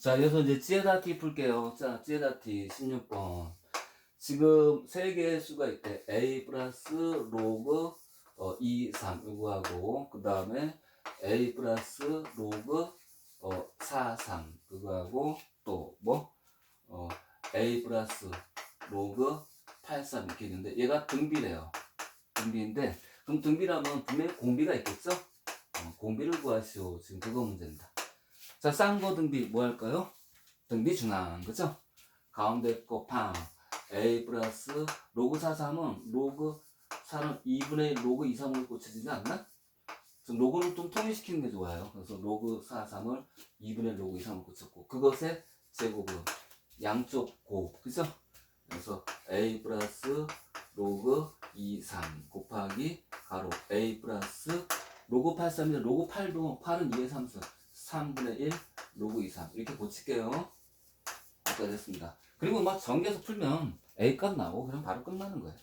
자, 여기서 이제 찌에다티 풀게요. 자, 찌에다티 16번. 지금 세 개의 수가 있대. a 플러스 로그 어, 2, 3 이거하고 그 다음에 a 플러스 로그 어, 4, 3 그거하고 또 뭐? 어, a 플러스 로그 8, 3 이렇게 있는데 얘가 등비래요. 등비인데 그럼 등비라면 분명히 공비가 있겠죠? 어, 공비를 구하시오. 지금 그거 문제입니다. 자, 싼거 등비 뭐 할까요? 등비 중앙, 그죠? 가운데 거 팡. A 플러스 로그 4, 3은 로그 4는 2분의 1 로그 2, 3을 고쳐지지 않나? 로그는 좀 통일시키는 게 좋아요. 그래서 로그 4, 3을 2분의 1 로그 2, 3을 고쳤고 그것의 제곱은 양쪽 고, 그죠? 그래서 A 플러스 로그 2, 3 곱하기 가로 A 플러스 로그 8, 3인데 로그 8도 8은 2의 3수 3분의 1 로그 2, 3 이렇게 고칠게요. 아까 됐습니다. 그리고 막 전개해서 풀면 A 값 나오고 그냥 바로 끝나는 거예요.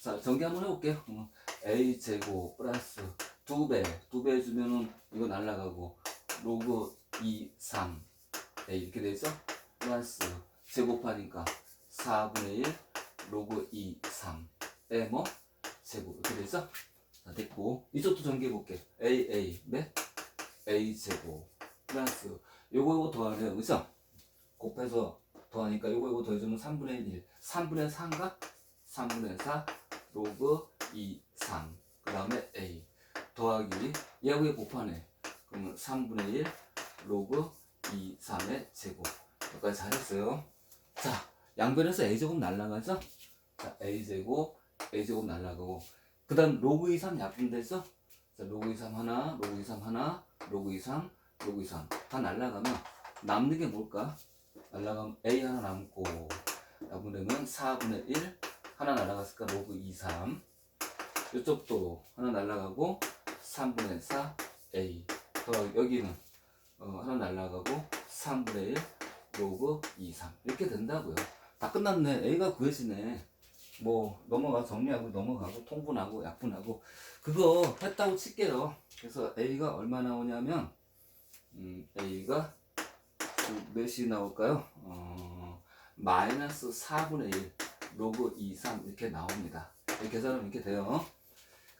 자, 전개 한번 해볼게요. 어, A 제곱 플러스 2배, 2배 해주면은 이거 날라가고 로그 2, 3 A 이렇게 되죠? 플러스 제곱하니까 4분의 1 로그 2, 3에 뭐? 제곱 이렇게 되죠? 자, 됐고 이쪽도 전개해볼게. A, A, 네? A 제곱 플러스 요거 요거 더하래요. 그죠? 곱해서 더하니까 요거 요거 더해주면 3분의 1 3분의 4인가? 3분의 4 로그 2 3 그 다음에 A 더하기 얘하고 얘 곱하네 그러면 3분의 1 로그 2 3의 제곱 여기까지 잘했어요 자 양변에서 A제곱 날라가죠? 자 A제곱 A제곱 날라가고 그 다음 로그 2 3 약분되죠? 자 로그 2 3 하나 로그 2 3 하나 로그 2 3 로그 2 3다 날라가면 남는 게 뭘까? 날라가면 A 하나 남고 약분되면 4분의 1 하나 날라갔을까 로그 2 3 이쪽도 하나 날라가고 3분의 4 A. 더 여기는 어, 하나 날라가고 3분의 1 로그 2 3 이렇게 된다고요. 다 끝났네. A가 구해지네 뭐 넘어가 정리하고 넘어가고 통분하고 약분하고 그거 했다고 칠게요 그래서 A가 얼마 나오냐면 음, A가 그 몇이 나올까요? 어, 마이너스 4분의 1 로그 2, 3 이렇게 나옵니다. 이렇게 계산하면 이렇게 돼요.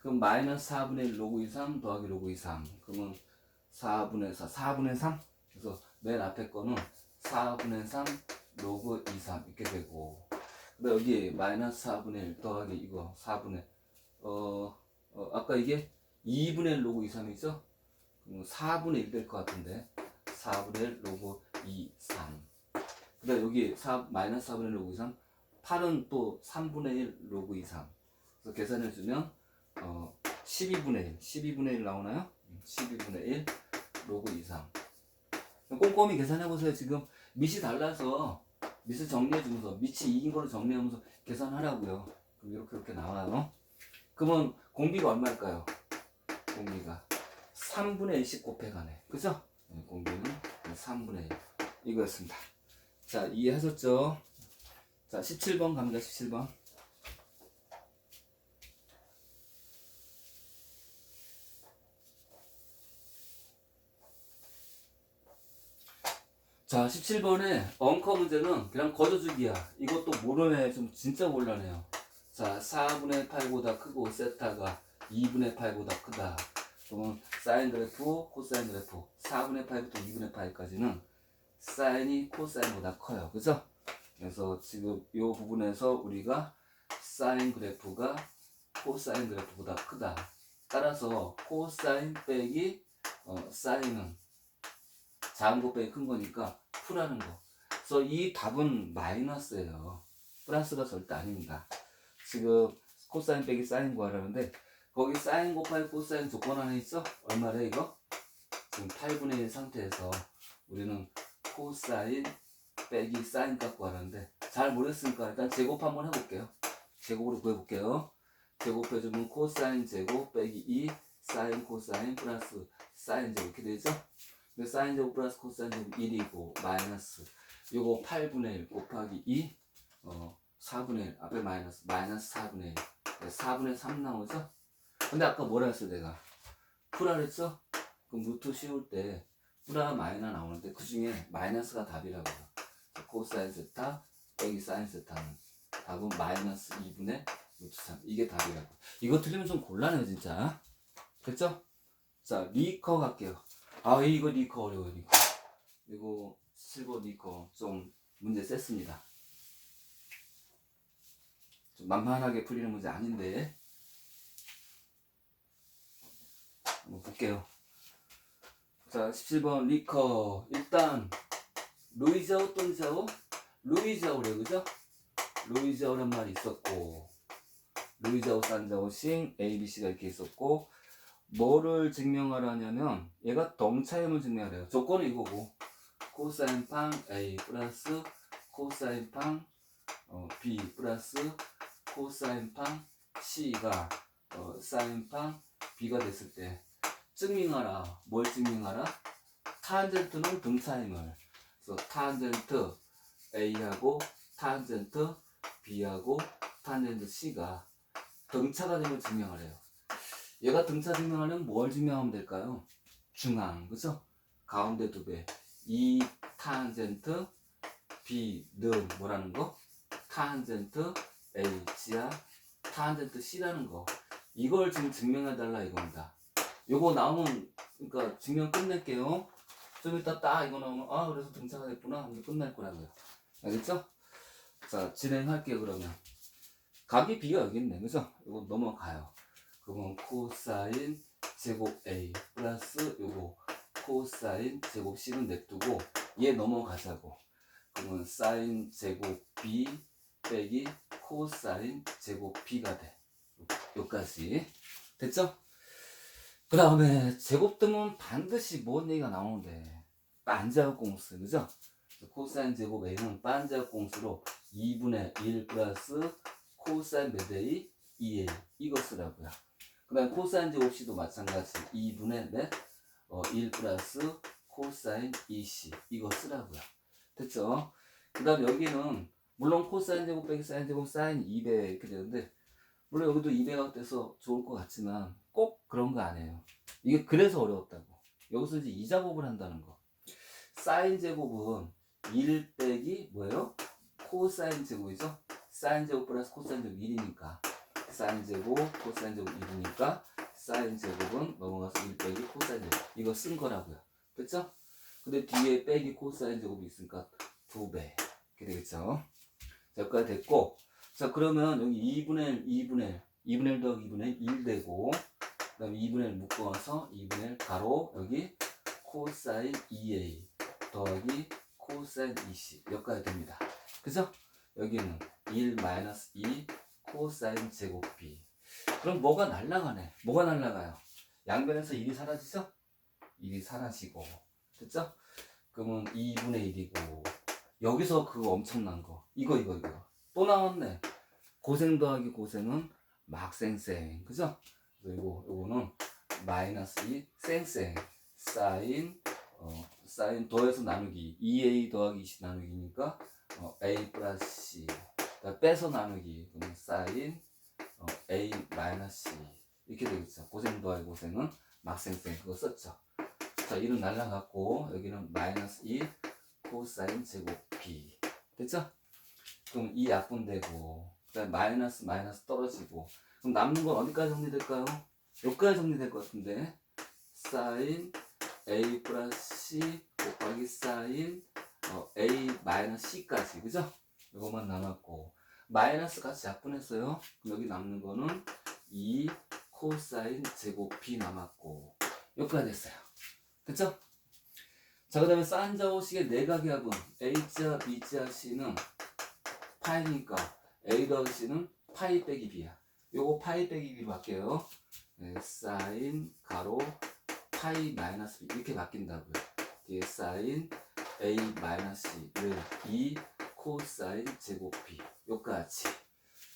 그럼 마이너스 4분의 1 로그 2, 3 더하기 로그 2, 3 그러면 4분의 4, 4분의 3 그래서 맨 앞에 거는 4분의 3 로그 2, 3 이렇게 되고 근데 여기 마이너스 4분의 1 더하기 이거 4분의 어, 어 아까 이게 2분의 1 로그 2, 3이죠? 그럼 4분의 1 될 것 같은데 4분의 1 로그 2, 3. 그 다음 여기 4, 마이너스 4분의 1 로그 2, 3. 8은 또 3분의 1 로그 2, 3. 그래서 계산해주면, 어, 12분의 1. 12분의 1 나오나요? 12분의 1 로그 2, 3. 꼼꼼히 계산해보세요. 지금 밑이 달라서 밑을 정리해주면서 밑이 이긴 거를 정리하면서 계산하라고요. 그럼 이렇게 이렇게 나와요. 그러면 공비가 얼마일까요? 공비가 3분의 1씩 곱해가네. 그죠? 네, 공비는 3분의 1 이거였습니다. 자 이해하셨죠? 자 17번 갑니다. 17번. 자 17번에 엉커 문제는 그냥 거저주기야. 이것도 모르네. 좀 진짜 곤란해요. 자 4분의 8보다 크고 세타가 2분의 8보다 크다. 그러면 사인 그래프, 코사인 그래프 4분의 8부터 2분의 8까지는 사인이 코사인보다 커요. 그죠? 그래서 지금 이 부분에서 우리가 사인 그래프가 코사인 그래프보다 크다. 따라서 코사인 빼기 어, 사인은 작은 거 빼기 큰 거니까 풀하는 거. 그래서 이 답은 마이너스예요. 플러스가 절대 아닙니다. 지금 코사인 빼기 사인 구하라는데 거기 사인 곱하기 코사인 조건 하나 있어? 얼마래 이거? 지금 8분의 1 상태에서 우리는 코사인 빼기 사인 갖고 하는데 잘 모르겠으니까 일단 제곱 한번 해볼게요. 제곱으로 구해볼게요. 제곱해주면 코사인 제곱 빼기 2 사인 코사인 플러스 사인 제곱 이렇게 되죠? 사인 제곱 플러스 코사인 제곱 1이고 마이너스 요거 8분의 1 곱하기 2 어, 4분의 1 앞에 마이너스 마이너스 4분의 1 4분의 3 나오죠? 근데 아까 뭐라 했어 내가 풀하 그랬어? 그럼 루트 씌울 때 플라 마이너 나오는데 그 중에 마이너스가 답이라고요. 코사인 세타 빼기 사인 세타는 답은 마이너스 2분의 루트 3 이게 답이라고. 이거 틀리면 좀 곤란해요 진짜. 됐죠? 자 리커 갈게요. 아 이거 리커 어려워요 리커. 이거 실버 리커 좀 문제 셌습니다. 좀 만만하게 풀리는 문제 아닌데 한번 볼게요. 자, 17번 리커. 일단 루이자오 또이자오? 루이자오래 그죠? 루이자오란 말이 있었고 루이자오 산자오 싱 ABC가 이렇게 있었고 뭐를 증명하라냐면 얘가 동차임을 증명하래요. 조건은 이거고 코사인 팡 A 플러스 코사인 팡 어, B 플러스 코사인 팡 C가 어, 사인 팡 B가 됐을 때 증명하라. 뭘 증명하라? 탄젠트는 등차임을. 그래서 탄젠트 A하고 탄젠트 B하고 탄젠트 C가 등차가 되면 증명하래요. 얘가 등차 증명하려면 뭘 증명하면 될까요? 중앙, 그죠? 가운데 두 배. 이 탄젠트 B는 뭐라는 거? 탄젠트 H야 탄젠트 C라는 거. 이걸 지금 증명해 달라 이겁니다. 요거 나오면 그러니까 증명 끝낼게요. 좀 이따 딱 이거 나오면 아 그래서 등차가 됐구나 하면 끝날 거라고요. 알겠죠? 자 진행할게요 그러면. 각이 B가 여기 있네 그죠? 이거 넘어가요. 그러면 코사인 제곱 A 플러스 요거 코사인 제곱 C는 냅두고 얘 넘어가자고. 그러면 사인 제곱 B 빼기 코사인 제곱 B가 돼. 요- 요까지 됐죠? 그 다음에 제곱등은 반드시 뭔 얘기가 나오는데 반자역 공수 그죠? 코사인 제곱 A는 반자역 공수로 2분의 1 플러스 코사인 몇 A 2A 이거 쓰라고요. 그 다음 코사인 제곱 C도 마찬가지 2분의 몇? 어, 1 플러스 코사인 2C 이거 쓰라고요. 됐죠? 그 다음 여기는 물론 코사인 제곱 빼기 사인 제곱 사인 2배 이렇게 되는데 물론 여기도 2배가 돼서 좋을 것 같지만 꼭 그런 거 아니에요. 이게 그래서 어려웠다고. 여기서 이제 이자곱을 한다는 거. 사인 제곱은 1 빼기 뭐예요? 코사인 제곱이죠? 사인 제곱 플러스 코사인 제곱 1이니까 사인 제곱 코사인 제곱 1이니까 사인 제곱은 넘어가서 1 빼기 코사인 제곱 이거 쓴 거라고요. 됐죠? 근데 뒤에 빼기 코사인 제곱이 있으니까 2배 이렇게 되겠죠? 자, 여기까지 됐고 자 그러면 여기 2분의 1, 2분의 1 2분의 1 더하기 2분의 1 되고 그 다음에 2분의 1 묶어서 2분의 1 가로 여기 코사인 2a 더하기 코사인 2c 여기까지 됩니다. 그죠? 여기는 1 마이너스 2 코사인 제곱 b 그럼 뭐가 날라가네? 뭐가 날라가요? 양변에서 1이 사라지죠? 1이 사라지고 됐죠? 그러면 2분의 1이고 여기서 그거 엄청난 거 이거 이거 이거 또 나왔네 고생 더하기 고생은 막생생 그죠? 그리고 요거는 마이너스 2 쌩쌩 사인 어, 사인 더해서 나누기 2a 더하기 20 나누기니까 어, a 플러스 c 빼서 나누기. 그러면 사인 어, a 마이너스 c. 이렇게 되겠죠. 고생 더하기 고생은 막생생. 그거 썼죠. 자 1은 날라갔고 여기는 마이너스 2 코사인 제곱 b. 됐죠? 그럼 이 약분되고 그다음 마이너스 마이너스 떨어지고. 그럼 남는 건 어디까지 정리될까요? 여기까지 정리될 것 같은데. 사인 a 플러스 c 곱하기 사인 어, a 마이너스 c까지. 그죠? 이것만 남았고 마이너스 같이 약분했어요. 여기 남는 거는 2 코사인 제곱 b 남았고 여기까지 됐어요. 됐죠? 자, 그 다음에 산자오식의 내각의 합은 A자, B자, C는 파이니까 A 더하기 C는 파이 빼기 B야. 요거 파이 빼기 B로 바뀌어요. 네, 사인, 가로, 파이 마이너스 B 이렇게 바뀐다고요. 뒤에 사인 A 마이너스 C를 2 코사인 제곱 B 요까지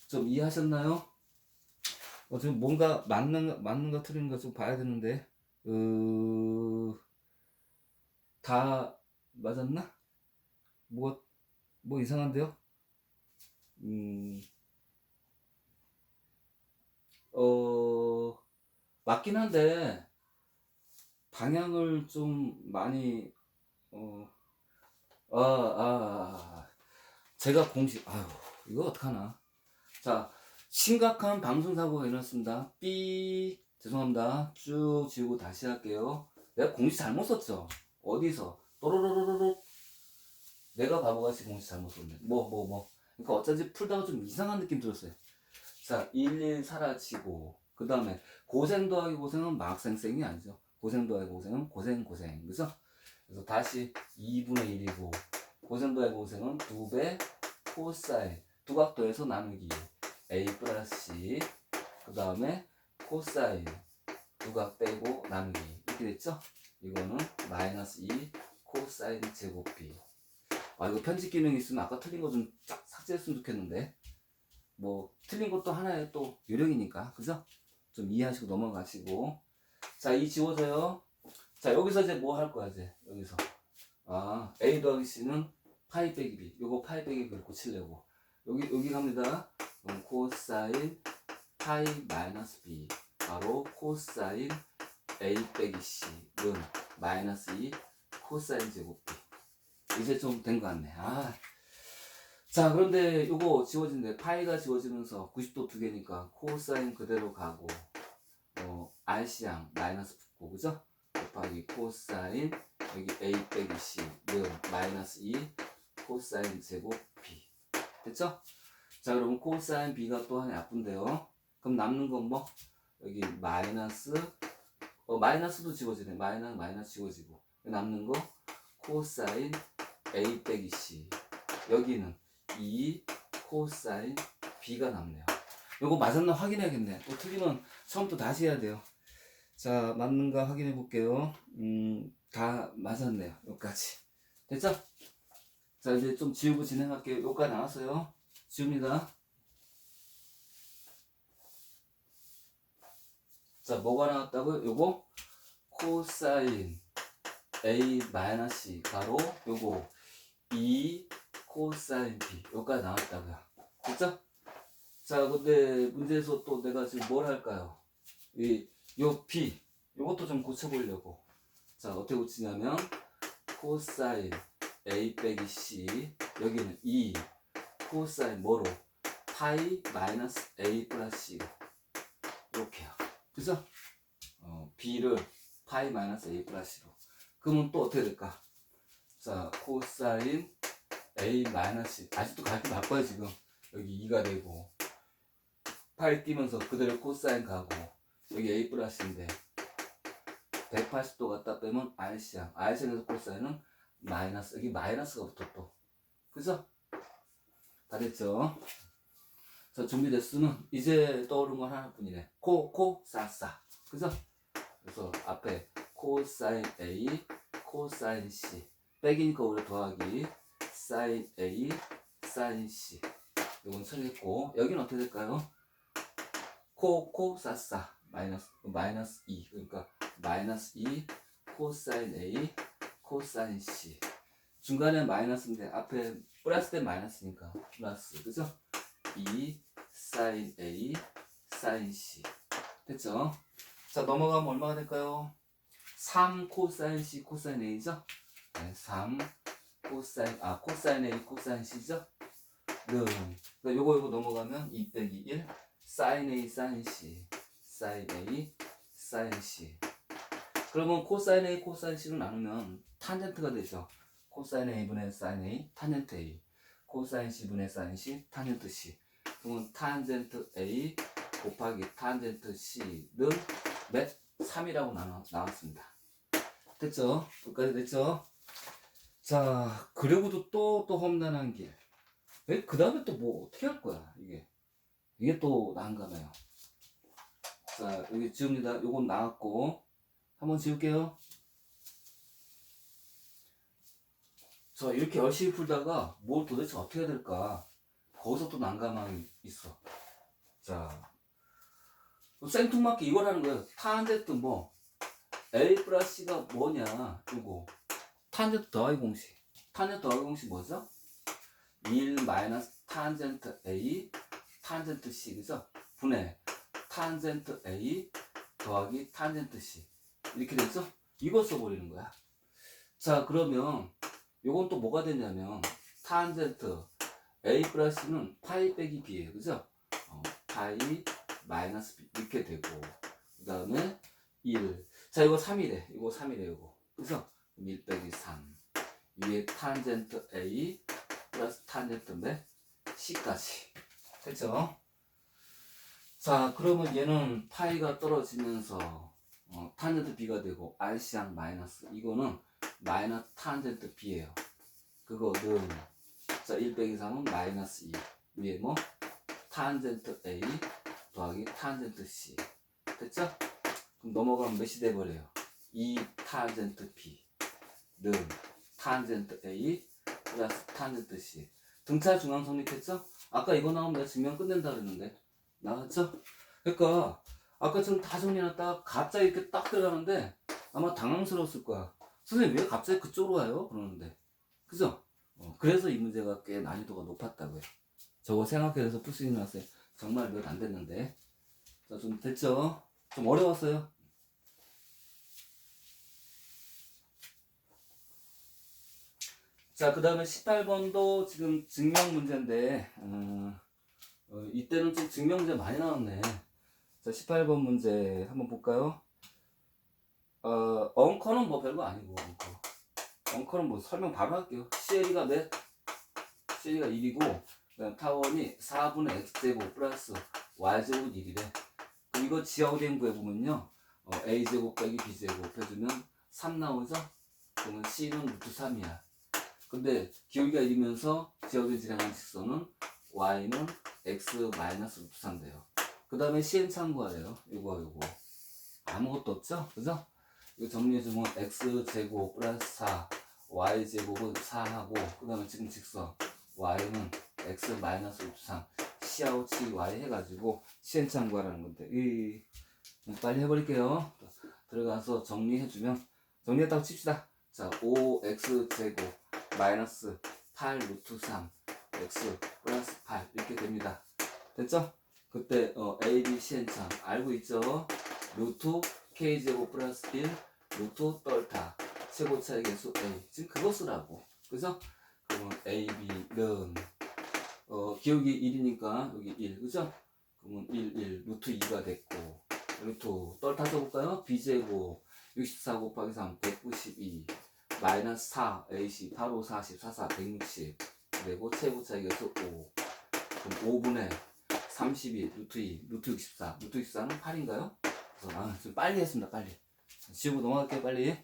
좀 이해하셨나요? 어, 지금 뭔가 맞는, 맞는 거 틀린 거 좀 봐야 되는데 어... 다 맞았나? 뭐, 뭐 이상한데요? 음, 어, 맞긴 한데, 방향을 좀 많이 어, 아, 아, 아. 제가 공식 아유 이거 어떡하나. 자 심각한 방송사고가 일어났습니다. 삐 죄송합니다. 쭉 지우고 다시 할게요. 내가 공식 잘못 썼죠? 어디서? 또로로로로로. 내가 바보같이 공식 잘못 썼네. 뭐뭐 뭐. 그러니까 어쩐지 풀다가 좀 이상한 느낌 들었어요. 자 11 사라지고 그 다음에 고생 더하기 고생은 막생생이 아니죠. 고생 더하기 고생은 고생 고생. 그죠? 그래서 다시 2분의 1이고 고생 더하기 고생은 2배 코사인 두각도에서 나누기. A 플러스 c. 그 다음에 코사인 두각 빼고 나누기. 이렇게 됐죠? 이거는 마이너스 2 코사인 제곱 b. 아 이거 편집 기능이 있으면 아까 틀린 거 좀 쫙 삭제했으면 좋겠는데. 뭐 틀린 것도 하나의 또 요령이니까. 그죠? 좀 이해하시고 넘어가시고. 자 이 지워져요. 자 여기서 이제 뭐 할 거야 이제? 여기서. 아 a 더하기 c는 파이 빼기 b 요거 파이 빼기 b를 고치려고. 여기 여기 갑니다. 그럼 코사인 파이 마이너스 b. 바로 코사인 a 빼기 c는 마이너스 2 코사인 제곱 b. 이제 좀 된 것 같네. 아. 자 그런데 요거 지워진대 파이가 지워지면서 90도 두 개니까 코사인 그대로 가고 어 rc양 마이너스 붙고 그죠? 곱하기 코사인 여기 a 빼기 c는 마이너스 2 코사인 제곱 b 됐죠? 자 그러면 코사인 b가 또 하나 나쁜데요. 그럼 남는 건 뭐? 여기 마이너스 어 마이너스도 지워지네. 마이너스 마이너스 지워지고. 남는 거? 코사인 a 빼기 c. 여기는 2 코사인 b가 남네요. 요거 맞았나 확인해야겠네. 또 틀리면 처음부터 다시 해야 돼요. 자 맞는가 확인해 볼게요. 음다 맞았네요. 여기까지. 됐죠? 자 이제 좀 지우고 진행할게요 여기까지 나왔어요. 지웁니다. 자 뭐가 나왔다고요? 요거 코사인 a 마이너스 가로 요거 2 코사인 b. 여기까지 나왔다고요. 됐죠? 자 근데 문제에서 또 내가 지금 뭘 할까요? 이 요 b 요것도 좀 고쳐보려고. 자 어떻게 고치냐면 코사인 a 빼기 c. 여기는 2 코사인 뭐로? 파이 마이너스 a 플러스 c. 이렇게요. 그죠? 어, b를 파이 마이너스 a 플러스 c로. 그러면 또 어떻게 될까? 자 코사인 a 마이너스 아직도 가르쳐 바꿔요 지금. 여기 2가 되고. 파이 띄면서 그대로 코사인 가고. 여기 a 플러스인데. 180도 갖다 빼면 rc야. Rc에서 코사인은 마이너스 여기 마이너스가 붙었또 그죠? 다 됐죠? 자 준비됐으면 이제 떠오른 건 하나뿐이네 코, 코, 사, 사 그죠? 그래서 앞에 코사인 A, 코사인 C 빼기니까 우리 더하기 사인 A, 사인 C 이건 처리했고 여기는 어떻게 될까요? 코, 코, 사, 사 마이너스, 마이너스 2 그러니까 마이너스 2 코사인 A, 코사인 C 중간에 마이너스인데 앞에 플러스 된 마이너스니까 플러스 그죠? 2 사인 A, 사인 C 됐죠? 자 넘어가면 얼마가 될까요? 3 코사인 C 코사인 A죠? 네, 3 코사인 아 코사인 A 코사인 C죠? 네. 그러니까 요거 요거 넘어가면 2 빼기 1 사인 A 사인 C 사인 A 사인 C 그러면 코사인 A 코사인 C로 나누면 탄젠트가 되죠 코사인 A분의 사인 A 탄젠트 A 코사인 C분의 사인 C 탄젠트 C 그러면 탄젠트 A 곱하기 탄젠트 C는 몇? 3이라고 나눠, 나왔습니다. 됐죠? 끝까지 됐죠? 자, 그리고도 또, 또 험난한 길. 그 다음에 또 뭐 어떻게 할 거야, 이게. 이게 또 난감해요. 자, 여기 지웁니다. 요건 나왔고. 한번 지울게요. 자, 이렇게 열심히 풀다가 뭘 도대체 어떻게 해야 될까? 거기서 또 난감함이 있어. 자, 생뚱맞게 이걸 하는 거예요. 탄젠트 뭐 A 플러스 C가 뭐냐 이거 탄젠트 더하기 공식 탄젠트 더하기 공식 뭐죠? 1 마이너스 탄젠트 A 탄젠트 C 그죠? 분의 탄젠트 A 더하기 탄젠트 C 이렇게 됐죠? 이거 써버리는 거야. 자, 그러면 요건 또 뭐가 되냐면 탄젠트 a 플러스는 파이 빼기 b예요. 그죠? 어, 파이 마이너스 b 이렇게 되고 그 다음에 1. 자, 이거 3이래. 이거 3이래, 이거. 그죠? 1 빼기 3. 위에 탄젠트 a 플러스 탄젠트 몇? c까지. 됐죠? 자, 그러면 얘는 파이가 떨어지면서 어, 탄젠트 b가 되고 rc랑 마이너스 이거는 마이너스 탄젠트 b예요. 그거는 자, 1 빼기 3은 마이너스 2 위에 뭐? 탄젠트 a 더하기 탄젠트 c 됐죠? 그럼 넘어가면 몇이 돼버려요? 2 탄젠트 b는 탄젠트 a 플러스 탄젠트 c 등차 중앙 성립했죠? 아까 이거 나오면 내가 증명 끝낸다 그랬는데 나왔죠? 그러니까 아까처럼 다 정리해놨다가 갑자기 이렇게 딱 들어가는데 아마 당황스러웠을 거야. 선생님 왜 갑자기 그쪽으로 와요? 그러는데 그죠? 어, 그래서 이 문제가 꽤 난이도가 높았다고요. 저거 생각해서 풀 수 있는 학생 정말 몇 안 됐는데 자 좀 됐죠? 좀 어려웠어요. 자, 그 다음에 18번도 지금 증명 문제인데, 어, 어, 이때는 좀 증명 문제 많이 나왔네. 자, 18번 문제 한번 볼까요? 어, 엉커는 뭐 별거 아니고, 엉커. 엉커는 뭐 설명 바로 할게요. CL이가 몇? CL이가 1이고, 그다음 타원이 4분의 x제곱 플러스 y제곱 1이래. 그럼 이거 지하오된 구해 보면요. 어, a제곱 빼기 b제곱 해주면 3 나오죠? 그러면 c는 루트 3이야. 근데 기울기가 1이면서 지하오된 진행한 직선은 y는 x 마이너스 루트 3 돼요. 그 다음에 참고하래요. 요거 요거. 아무것도 없죠? 그죠? 이거 정리해주면 x제곱 플러스 4 y제곱은 4하고 그 다음에 지금 직선 y는 x 마이너스 루트 3 c아웃이 y 해가지고 참고하라는 건데 이 빨리 해버릴게요 들어가서 정리해주면 정리했다고 칩시다 자 5x제곱 마이너스 8 루트 3 x 플러스 8 이렇게 됩니다 됐죠? 그때 어, a, b, cn 참 알고 있죠? 루트 k제곱 플러스 1 루트 떨타. 최고 차의 개수 a. 지금 그거 쓰라고. 그죠? 그러면 a, b는 어, 기울기 1이니까 여기 1 그죠? 그러면 1, 1 루트 2가 됐고. 루트 떨타 써볼까요? b제곱 64 곱하기 3 192 마이너스 4 ac 바로 40 44 160 그리고 최고 차의 개수 5 그럼 5분의 32 루트 2 루트 64 루트 64는 8인가요? 그래서 아, 좀 빨리 했습니다 빨리. 지우고 넘어갈게요 빨리.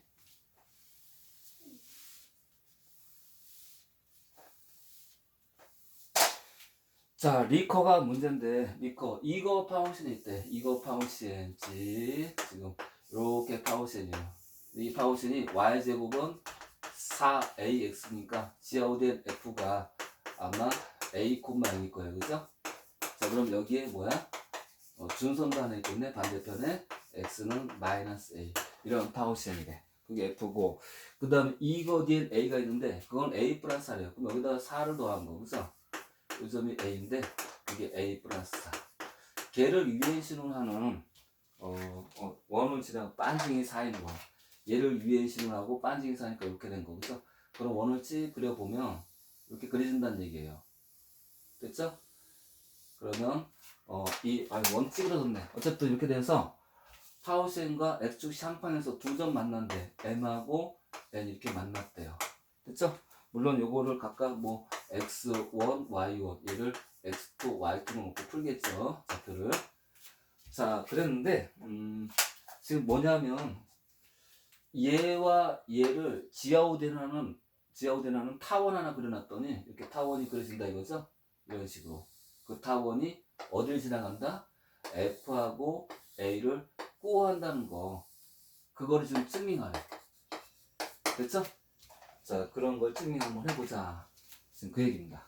자 리커가 문제인데 리커. 이거 파운션이 있대 이거 파운션지 지금 이렇게 파운션이에요. 이 파운션이 y제곱은 4ax니까 지하오된 f가 아마 a, 0일 거예요. 그죠? 자 그럼 여기에 뭐야? 어, 준선도 하나 있겠네 반대편에 x는 마이너스 a 이런 파운션이래 그게 f고 그 다음에 이거 뒤에 a가 있는데 그건 a 플러스 4래요 그럼 여기다가 4를 더한 거 그죠? 이 점이 a인데 이게 a 플러스 4 걔를 위에 신호하는 어, 어, 원을 지나고 반증이 4인 거 얘를 위에 신호하고 반증이 4니까 이렇게 된 거 그죠? 그럼 원을 찌 그려보면 이렇게 그려진다는 얘기예요 됐죠? 그러면 어, 이, 아, 원 찌그러졌네. 어쨌든 이렇게 돼서 파우센과 X축 샹팡에서 두 점 만난대. M하고 N 이렇게 만났대요. 됐죠? 물론 요거를 각각 뭐 X1, Y1 얘를 X2, Y2로 놓고 풀겠죠. 좌표를. 자, 그랬는데 음, 지금 뭐냐면 얘와 얘를 지하오데나는 지하오데나는 타원 하나 그려놨더니 이렇게 타원이 그려진다 이거죠? 이런 식으로. 그 타원이 어딜 지나간다? F하고 A를 꼬한다는 거. 그거를 좀 증명하래. 됐죠? 자, 그런 걸 증명 한번 해보자. 지금 그 얘기입니다.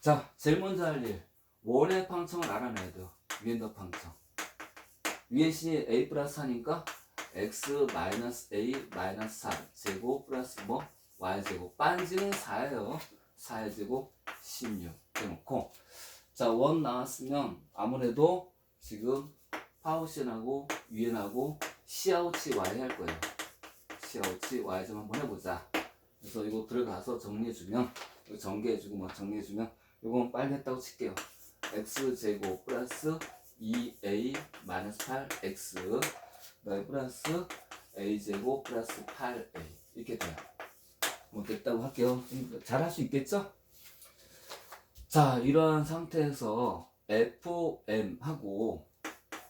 자, 제일 먼저 할 일. 원의 방청을 알아내야 돼요. 위엔더 방청. 위엔 신이 A 플러스 4니까 X 마이너스 A 마이너스 4 제곱 플러스 뭐? Y 제곱. 반지는 4예요. 4의 제곱 16. 해놓고. 자, 원 나왔으면 아무래도 지금 파우션하고 위엔하고 시아우치 Y 할 거예요. C아웃이 Y점 한번 해보자. 그래서 이거 들어가서 정리해주면 이거 전개해주고 뭐 정리해주면 이건 빨리 했다고 칠게요. X제곱 플러스 2A 마이너스 8X 그다음에 플러스 A제곱 플러스 8A 이렇게 돼요. 뭐 됐다고 할게요. 잘할 수 있겠죠? 자, 이러한 상태에서 FM하고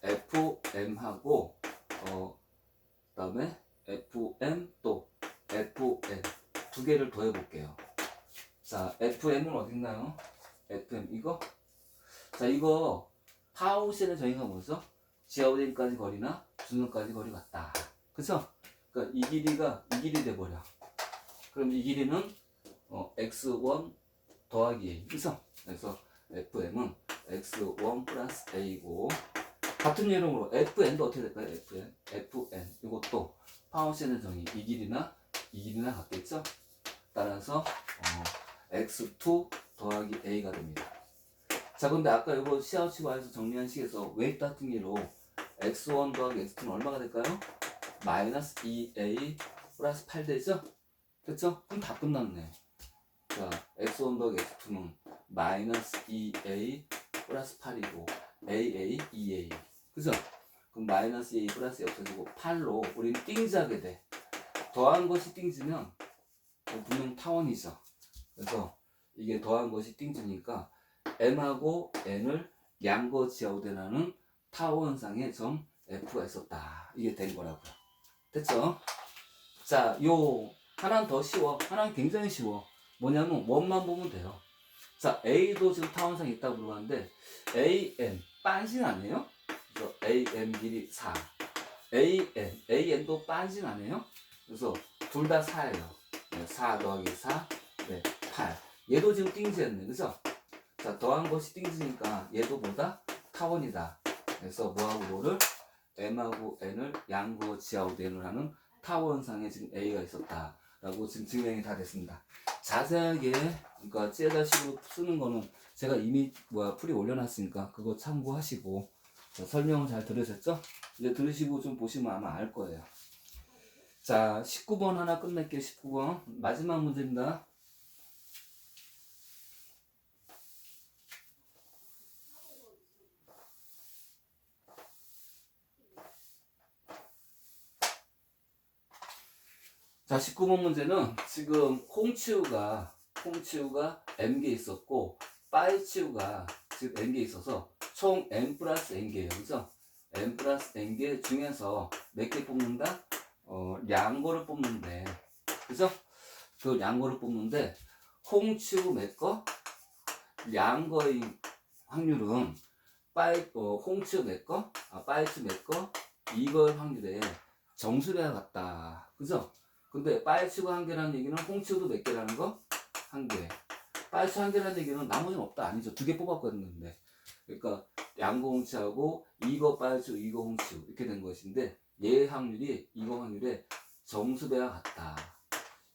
FM하고 어 그다음에 FM 또 FN 두 개를 더해 볼게요. 자, FM은 어디 있나요? FM 이거? 자, 이거 파우시의 정의가 뭐죠? 지하우딩까지 거리나 중간까지 거리 같다. 그죠? 그러니까 이 길이가 이 길이 돼 버려. 그럼 이 길이는 어, x1 더하기 a. 그죠? 그래서 fm은 x1 플러스 a고 같은 이름으로 fn도 어떻게 될까요? fn, fn 이것도 파운션의 정의 이 길이나 이 길이나 같겠죠? 따라서 어, x2 더하기 a가 됩니다. 자, 근데 아까 이거 시아우치바에서 정리한 식에서 웨이트 같은 기로 x1 더하기 x2는 얼마가 될까요? 마이너스 2a 플러스 8 되죠? 됐죠? 그럼 다 끝났네. 자, x1 더하기 x2는 마이너스 2a 플러스 8이고 aa 2a 그죠? 그럼 마이너스 2a 플러스 없어지고 8로 우리는 띵지하게 돼. 더한 것이 띵지면 어, 분명 타원이죠. 그래서 이게 더한 것이 띵지니까 m하고 n을 양거 지하우대라는 타원상의 점 f가 있었다. 이게 된 거라고요. 됐죠? 자, 요 하나는 더 쉬워. 하나는 굉장히 쉬워. 뭐냐면 원만 보면 돼요. 자, A도 지금 타원상에 있다고 물어봤는데 AM 빤신 아니에요? 그래서 AM 길이 4. AN AN도 빤신 아니에요? 그래서 둘 다 4예요. 네, 4 더하기 4, 네, 8. 얘도 지금 띵지였네, 그죠? 자, 더한 것이 띵지니까 얘도 보다 타원이다. 그래서 뭐하고 뭐를 M하고 N을 양거 지하고 하는 타원상에 지금 A가 있었다. 라고 지금 증명이 다 됐습니다. 자세하게, 그러니까 째다 식으로 쓰는 거는 제가 이미 뭐야 풀이 올려놨으니까 그거 참고하시고 자, 설명을 잘 들으셨죠? 이제 들으시고 좀 보시면 아마 알 거예요. 자, 19번 하나 끝낼게요. 19번. 마지막 문제입니다. 자, 19번 문제는 지금 콩치우가 콩치우가 m개 있었고 빠이치우가 지금 n개 있어서 총 n 플러스 n개예요. 그죠? n 플러스 n개 중에서 몇 개 뽑는다? 어, 양거를 뽑는데 그죠? 그 양거를 뽑는데 콩치우 몇 거? 양거의 확률은 빠이 어, 콩치우 몇 거? 아, 빠이치우 몇 거? 이걸 확률에 정수배가 같다. 그죠? 근데 빠이치고 한 개라는 얘기는 홍치고도 몇 개라는 거? 한 개. 빠이치 한 개라는 얘기는 나머지는 없다 아니죠. 두 개 뽑았거든요. 그러니까 양고 홍치하고 이거 빠이치고 이거 홍치고 이렇게 된 것인데 얘 확률이 이거 확률에 정수배와 같다.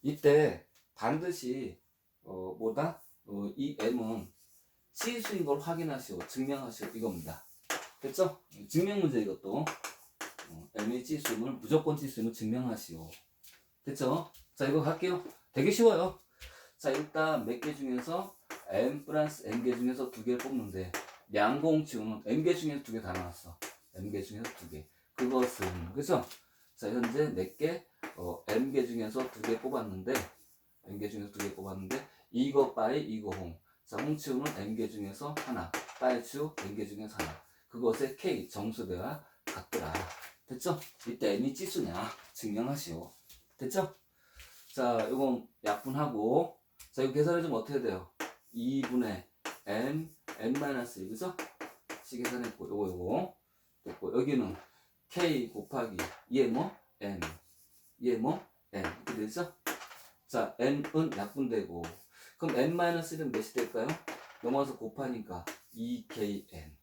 이때 반드시 어 뭐다? 어, 이 m은 치수인 걸 확인하시오. 증명하시오. 이겁니다. 됐죠? 증명 문제 이것도. 어, m의 치수임을 무조건 치수임을 증명하시오. 됐죠? 자, 이거 갈게요. 되게 쉬워요. 자, 일단 몇 개 중에서 n 플러스 n개 중에서 두 개를 뽑는데 양공치우는 n개 중에서 두 개 다 나왔어. n개 중에서 두 개. 그것은 그죠? 자, 현재 몇 개? 어, n개 중에서 두 개 뽑았는데 n개 중에서 두 개 뽑았는데 이거 빠이 이거 홍. 자, 홍 치우는 n개 중에서 하나. 빠이 치우 n개 중에서 하나. 그것의 k 정수배와 같더라. 됐죠? 이때 n이 치수냐 증명하시오. 됐죠? 자, 이건 약분하고, 자, 이거 계산해주면 어떻게 돼요? 2분의 n, n-1, 그죠? 시 계산했고, 요거, 요거. 됐고, 여기는 k 곱하기, 얘 뭐? n. 얘 뭐? n. 이렇게 되죠? 자, n은 약분되고, 그럼 n-1은 몇이 될까요? 넘어서 곱하니까 2kn.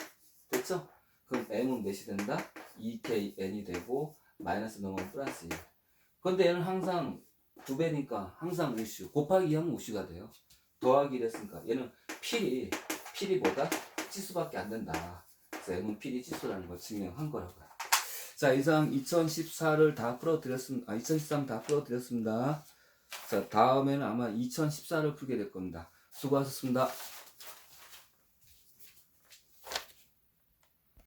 됐죠? 그럼 m은 몇이 된다? 2kn이 되고, 마이너스 넘어가면 플러스 1. 근데 얘는 항상 두 배니까 항상 우슈 곱하기 하면 우슈가 돼요. 더하기를 했으니까 얘는 필이 필이보다 치수밖에 안 된다. 그래서 M은 필이 치수라는 걸 증명한 거라고요. 자, 이상 2014를 다 풀어드렸습니다. 아, 2013 다 풀어드렸습니다. 자, 다음에는 아마 2014를 풀게 될 겁니다. 수고하셨습니다.